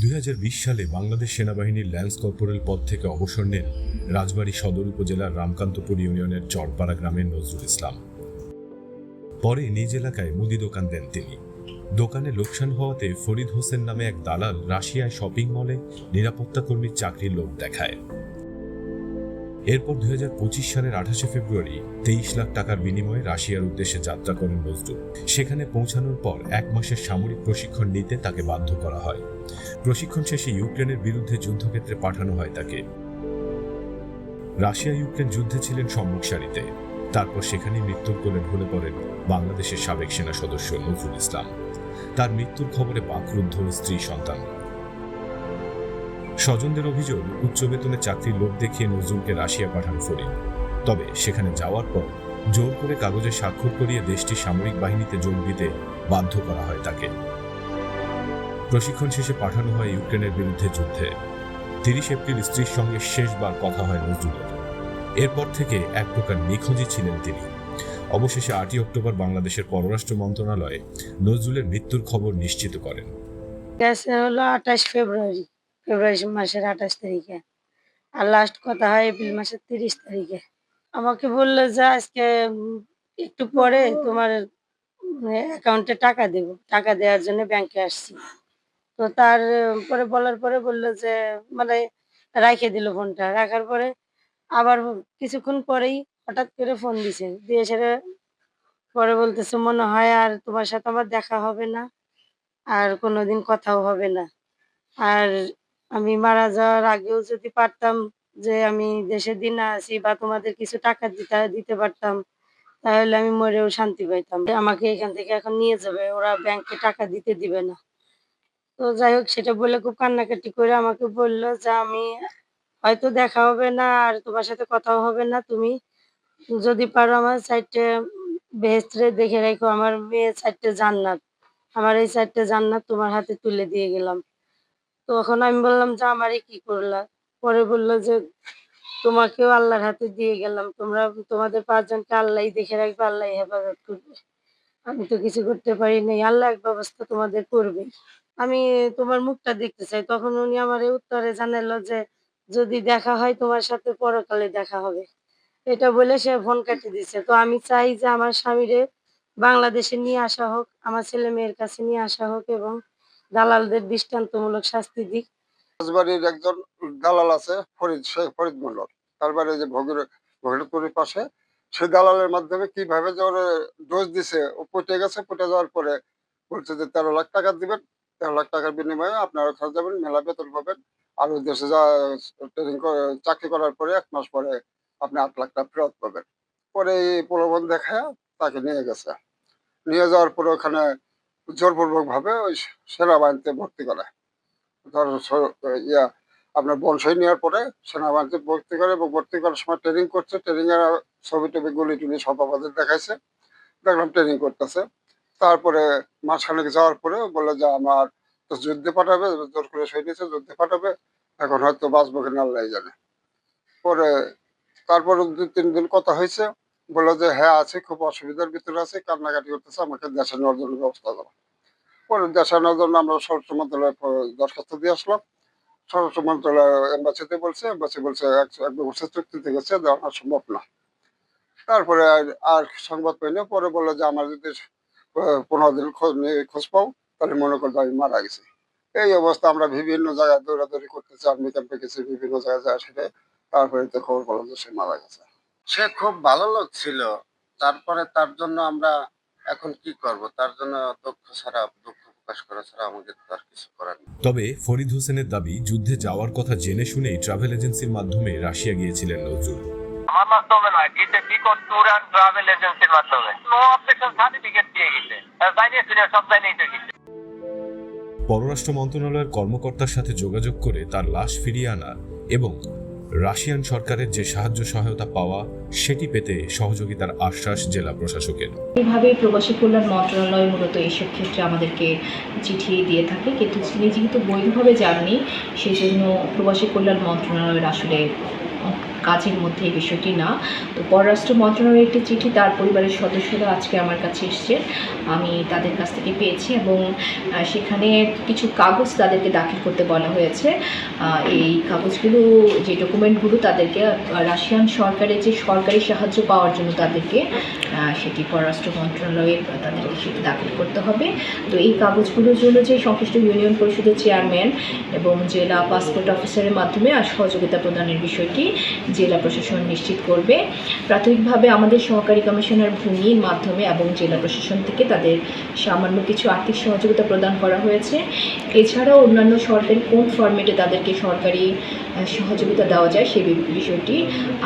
দুই হাজার বিশ সালে বাংলাদেশ সেনাবাহিনীর ল্যান্স কর্পোরেল পদ থেকে অবসর নেন রাজবাড়ী সদর উপজেলার রামকান্তপুর ইউনিয়নের চরপাড়া গ্রামের নজরুল ইসলাম। পরে নিজ এলাকায় মুদি দোকান দেন তিনি। দোকানে লোকসান হওয়াতে ফরিদ হোসেন নামে এক দালাল রাশিয়ায় শপিং মলে নিরাপত্তা কর্মীর চাকরির লোক দেখায়। এরপর দুই হাজার পঁচিশ সালের আঠাশে ফেব্রুয়ারি তেইশ লাখ টাকার বিনিময়ে রাশিয়ার উদ্দেশ্যে যাত্রা করেন নজরুল সেখানে পৌঁছানোর পর এক মাসের সামরিক প্রশিক্ষণ নিতে তাকে বাধ্য করা হয়। প্রশিক্ষণ শেষে ইউক্রেনের বিরুদ্ধে যুদ্ধক্ষেত্রে পাঠানো হয় তাকে। রাশিয়া ইউক্রেন যুদ্ধে ছিলেন সম্মুখ সারিতে তারপর সেখানেই মৃত্যুর কোলে ঢলে পড়েন বাংলাদেশের সাবেক সেনা সদস্য নজরুল ইসলাম। তার মৃত্যুর খবরে বাকরুদ্ধ স্ত্রী সন্তান স্বজনদের অভিযোগ উচ্চ বেতনে চাকরির লোভ দেখিয়ে নজরুলকে রাশিয়া পাঠান ফরিদ। তবে সেখানে যাওয়ার পর জোর করে কাগজে স্বাক্ষর করিয়ে দেশটির সামরিক বাহিনীতে যোগ দিতে বাধ্য করা হয় তাকে। প্রশিক্ষণ শেষে পাঠানো হয় ইউক্রেনের বিরুদ্ধে যুদ্ধে। তিরিশ এপ্রিল স্ত্রীর সঙ্গে শেষবার কথা হয় নজরুলের। এরপর থেকে এক প্রকার নিখোঁজই ছিলেন তিনি। অবশেষে আটই অক্টোবর বাংলাদেশের পররাষ্ট্র মন্ত্রণালয়ে নজরুলের মৃত্যুর খবর নিশ্চিত করেন। হলো আঠাশ ফেব্রুয়ারি। ফেব্রুয়ারি মাসের আঠাশ তারিখে। আর লাস্ট কথা হয় এপ্রিল মাসের তিরিশ তারিখে। আমাকে বলল যে আজকে একটু পরে তোমার অ্যাকাউন্টে টাকা দেব। টাকা দেওয়ার জন্য ব্যাংকে আসছি। তো তার পরে বলার পরে বলল যে মানে রাখে দিল ফোনটা রাখার পরে আবার কিছুক্ষণ পরেই হঠাৎ করে ফোন দিছে। দিয়ে সেটা পরে বলতেছে, মনে হয় আর তোমার সাথে আমার দেখা হবে না। আর কোনোদিন কথাও হবে না। আর আমি মারা যাওয়ার আগেও যদি পারতাম যে আমি দেশের দিন আছি বা তোমাদের কিছু টাকা দিতে দিতে পারতাম, তাহলে আমি মরেও শান্তি পাইতাম। আমাকে এখান থেকে এখন নিয়ে যাবে, ওরা ব্যাংকে টাকা দিতে দিবে না। তো যাই হোক, সেটা বলে খুব কান্নাকাটি করে আমাকে বলল যে আমি হয়তো দেখা হবে না, আর তোমার সাথে কথাও হবে না, তুমি যদি পারো আমার সাইডে বেহেস্টরে দেখে রাখো, আমার মেয়ে সাইডে জান্নাত। আমার এই সাইডটা জান্নাত তোমার হাতে তুলে দিয়ে গেলাম। তখন আমি বললাম, যে আমারই কি করলা? পরে বলল যে, তোমাকেও আল্লাহর হাতে দিয়ে গেলাম। তোমরা তোমাদের পাঁচজনকে আল্লাহই দেখে রাখবে আল্লাহ হেফাজত করবে। আমি তো কিছু করতে পারি নাই। আল্লাহ এক ব্যবস্থা তোমাদের করবে আমি তোমার মুখটা দেখতে চাই। তখন উনি আমার উত্তরে জানালো যে, যদি দেখা হয় তোমার সাথে, পরকালে দেখা হবে। এটা বলে সে ফোন কেটে দিছে। তো আমি চাই যে আমার স্বামীরে বাংলাদেশে নিয়ে আসা হোক, আমার ছেলে মেয়ের কাছে নিয়ে আসা হোক এবং দালালদের দৃষ্টান্তমূলক শাস্তি দিক। রাজবাড়ির একজন দালাল আছে, ফরিদ শেখ ফরিদ মন্ডল তার যে ভগীর ভগীরথপুরের পাশে। সেই দালালের মাধ্যমে কীভাবে যে ওরা ডোজ দিছে, ও পটে গেছে, পটে যাওয়ার পরে বলছে যে তেরো লাখ টাকা দিবেন, তেরো লাখ টাকার বিনিময়ে আপনারা ওখানে যাবেন, মেলা বেতন পাবেন। আর দেশে যা ট্রেনিং চাকরি করার পরে এক মাস পরে আপনি আট লাখ টাকা ফেরত পাবেন। পরে এই প্রলোভন দেখায় তাকে নিয়ে গেছে। নিয়ে যাওয়ার পরে ওখানে জোরপূর্বক ভাবে ওই সেনাবাহিনীতে ভর্তি করে। ধর ইয়া, আপনার বংশই নেওয়ার পরে সেনাবাহিনীতে ভর্তি করে এবং ভর্তি করার সময় ট্রেনিং করছে। ট্রেনিং এর ছবি টবি গুলি টুলি সব আমাদের দেখাইছে। দেখলাম ট্রেনিং করতেছে। তারপরে মাঝখানে যাওয়ার পরে বলল যে, আমার তো যুদ্ধে পাঠাবে, জোর করে সৈনিছে যুদ্ধে পাঠাবে। এখন হয়তো বাঁচবো কিনা আল্লাহ জানে। পরে তারপরে দু তিন দিন কথা হয়েছে। বলল যে হ্যাঁ আছে, খুব অসুবিধার ভিতরে আছে, কান্নাকাটি করতেছে, আমাকে দেশে নেওয়ার জন্য ব্যবস্থা করো পরে দেশে নেওয়ার জন্য আমরা স্বরাষ্ট্র মন্ত্রণালয়ে দরখাস্ত দিয়ে আসলাম। স্বরাষ্ট্র মন্ত্রণালয় এম্বাসিতে বলছে এম্বাসি বলছে, এক- বছর চুক্তিতে গেছে, দেওয়া সম্ভব না। তারপরে আর- সংবাদ পাই না, পরে বলল যে, আমার যদি পনেরো দিন খোঁজ নিয়ে খোঁজ পাও, তাহলে মনে করব আমি মারা গেছি। এই অবস্থা আমরা বিভিন্ন জায়গায় দৌড়াদৌড়ি করতেছি, আর্মি ক্যাম্পে গেছি, বিভিন্ন জায়গায় যায় সেটা তারপরে তো খবর পেলাম যে সে মারা গেছে। সে খুব ভালো লোক ছিল। তারপরে তার জন্য আমরা এখন কি করব? তার জন্য দুঃখ ছাড়া দুঃখ প্রকাশ করা ছাড়া আমাদের তো আর কিছু করার নেই। তবে ফরিদ হোসেনের দাবি যুদ্ধে যাওয়ার কথা জেনে শুনেই ট্রাভেল এজেন্সির মাধ্যমে রাশিয়া গিয়েছিলেন নজরুল। আমার মাধ্যমে নয় ডিতে বিকট ট্যুর অ্যান্ড ট্রাভেল এজেন্সির মাধ্যমে। নো অবজেকশন সার্টিফিকেট দিয়ে গেছে। জানিয়ে শুনে সব জানিয়ে তো গেছে। পররাষ্ট্র মন্ত্রণালয়ের কর্মকর্তার সাথে যোগাযোগ করে তার লাশ ফিরিয়ে আনা এবং রাশিয়ান সরকারের যে সাহায্য সহায়তা পাওয়া, সেটি পেতে সহযোগিতার আশ্বাস জেলা প্রশাসকের। এইভাবে প্রবাসী কল্যাণ মন্ত্রণালয় মূলত এইসব ক্ষেত্রে আমাদেরকে চিঠি দিয়ে থাকে, কিন্তু তিনি যেহেতু বৈধভাবে যাননি, সেই জন্য প্রবাসী কল্যাণ মন্ত্রণালয়ের আসলে কাজের মধ্যে এই বিষয়টি না। তো পররাষ্ট্র মন্ত্রণালয়ের একটি চিঠি তার পরিবারের সদস্যরা আজকে আমার কাছে এসছে। আমি তাদের কাছ থেকে পেয়েছি এবং সেখানে কিছু কাগজ তাদেরকে দাখিল করতে বলা হয়েছে। এই কাগজগুলো, যে ডকুমেন্টগুলো তাদেরকে রাশিয়ান সরকারের যে সরকারি সাহায্য পাওয়ার জন্য তাদেরকে সেটি পররাষ্ট্র মন্ত্রণালয়ের তাদেরকে সেটি দাখিল করতে হবে। তো এই কাগজগুলোর জন্য যে সংশ্লিষ্ট ইউনিয়ন পরিষদের চেয়ারম্যান এবং জেলা পাসপোর্ট অফিসারের মাধ্যমে সহযোগিতা প্রদানের বিষয়টি জেলা প্রশাসন নিশ্চিত করবে। প্রাথমিকভাবে আমাদের সহকারী কমিশনার ভূমির মাধ্যমে এবং জেলা প্রশাসন থেকে তাদের সামান্য কিছু আর্থিক সহযোগিতা প্রদান করা হয়েছে। এছাড়াও অন্যান্য সরকারি কোন ফর্মেটে তাদেরকে সরকারি সহযোগিতা দেওয়া যায় সেই বিষয়টি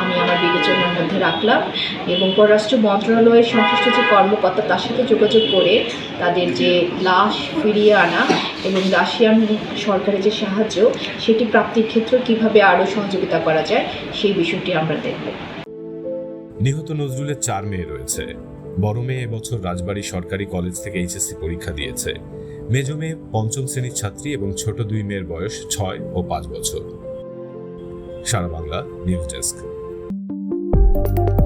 আমি আমার বিবেচনার মধ্যে রাখলাম এবং পররাষ্ট্র মন্ত্রণালয়ের সংশ্লিষ্ট যে কর্মকর্তা তার সাথে যোগাযোগ করে তাদের যে লাশ ফিরিয়ে আনা এবং রাশিয়ান সরকারের যে সাহায্য, সেটি প্রাপ্তির ক্ষেত্রে কীভাবে আরও সহযোগিতা করা যায়, সেই বিষয়টি আমরা দেখব। নিহত নজরুলের চার মেয়ে রয়েছে। বড় মেয়ে এবছর রাজবাড়ী সরকারি কলেজ থেকে এইচএসসি পরীক্ষা দিয়েছে। মেজ মেয়ে পঞ্চম শ্রেণির ছাত্রী এবং ছোট দুই মেয়ের বয়স ছয় ও পাঁচ বছর। সারা Bangla news desk. Thank you